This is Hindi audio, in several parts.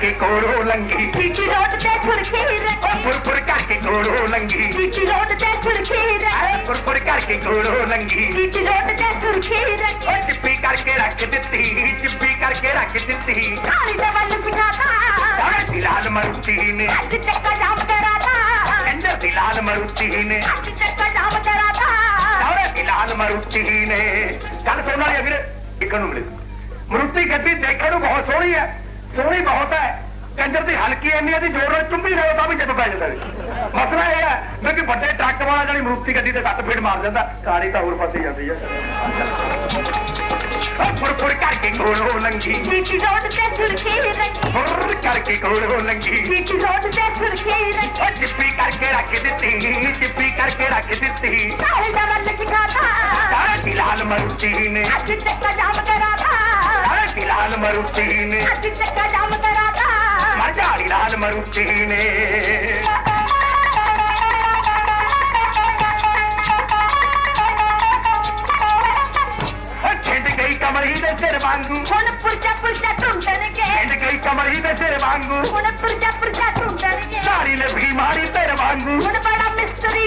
के कोरो लंगी बीची रोड पे फुरखेर फुरफुर करके कोरो लंगी बीची रोड पे फुरखेर फुरफुर करके कोरो लंगी बीची रोड पे फुरखेर चिप्पी करके रख दिती चिप्पी करके रख दिती खाली दवाल पिटाता दिलाल मरुती ने आज तक जाम करा था अंदर दिलाल मरुती ने आज तक जाम करा था दिलाल मरुती ने ਗੱਲ ਸੁਣਨ ਵਾਲੀ ਅਗਲੇ ਇੱਕ ਨੂੰ ਮਿਲੇ ਮਰੂਤੀ ਗੱਦੀ ਦੇਖਣ ਨੂੰ ਬਹੁਤ ਸੋਹਣੀ ਹੈ ਸੋਹਣੀ ਬਹੁਤ ਹੈ। ਕੰਜਰ ਦੀ ਹਲਕੀ ਇੰਨੀ ਹੈ ਦੀ ਜੋਰ ਨਾਲ ਚੁੰਮੀ ਰਹੇ ਤਾਂ ਵੀ ਜੱਟ ਪੈ ਜਾਂਦਾ। ਮਸਲਾ ਇਹ ਹੈ ਵੀ ਕਿ ਵੱਡੇ ਟਰੱਕ ਵਾਲਾ ਜਿਹੜੀ ਮਰੂਤੀ ਗੱਡੀ ਤੇ ਸੱਤ ਫੀਟ ਮਾਰ ਜਾਂਦਾ ਕਾਲੀ ਤਾਂ ਹੋਰ ਪਾਸੇ ਜਾਂਦੀ ਹੈ। ਫੁਰ ਫੁਰ ਕਰਕੇ ਕੋਲੋਂ ਲੰਗੀ ਬੀਜੀ ਰੋਡ ਤੇ ਸੁਰਖੀ ਰੰਗੀ ਫੁਰ ਕਰਕੇ ਕੋਲੋਂ ਲੰਗੀ ਬੀਜੀ ਰੋਡ ਤੇ ਸੁਰਖੀ ਓ ਚਿੱਪੀ ਕਰਕੇ ਰੱਖ ਦਿੱਤੀ ਚਿੱਪੀ ਕਰਕੇ ਰੱਖ ਦਿੱਤੀ। ਕਾਲੀ ਦਾ लाल मरुची ने का जाम करा था। लाल मरुची ने का जाम करा था। मज़ा लाल मरुची ने गई कमरी ने सिर गई कमरी सिर तेरे बड़ा मिस्त्री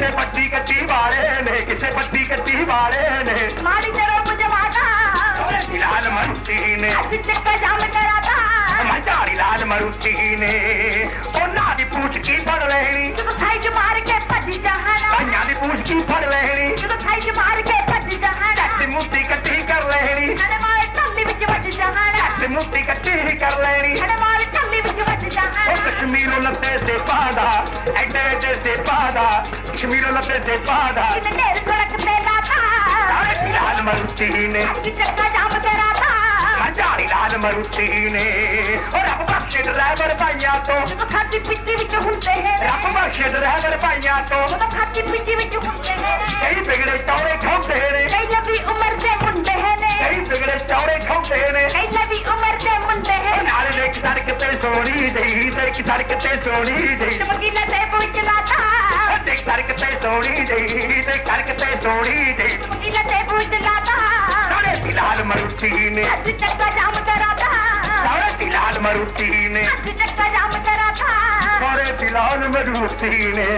किसे पट्टी कच्ची बारे ने किसे पट्टी कच्ची बारे ने। मारी तेरो मुझे माता लाल मरुती ने। चक्कर जाम करा था मचारी लाल मरुती ने। ओ नादी पूछ की पड़ लेनी। तो थाई के मार के पति जहाना। कन्या दी पूछ की पड़ लेनी। तो थाई के मार के पति जहाना। कच्ची मुट्ठी कच्ची कर लेनी। अरे मारे टल्ली विच बच जहाना। कच्ची मुट्ठी कच्ची कर लेनी। अरे मारे टल्ली विच बच जहाना। कश्मीरों लते से पादा एडे एडे से पादा। कई बिगड़े टौरे खौंदे हैं कई लंबी उम्र से मुंडे कई बिगड़े टौरे खौंदे हैं कई लंबी उम्र से मुंडे सड़क ते सोनी दे सड़क ते सोनी दे चमकीला से कोई चलाता ते जोड़ी दई ते करक ते जोड़ी दई मुगिला ते बुझला दा सारे तिलाल मरुती ने। अज चक्का जाम करा दा सारे तिलाल मरुती ने। अज चक्का जाम करा दा सारे तिलाल ने।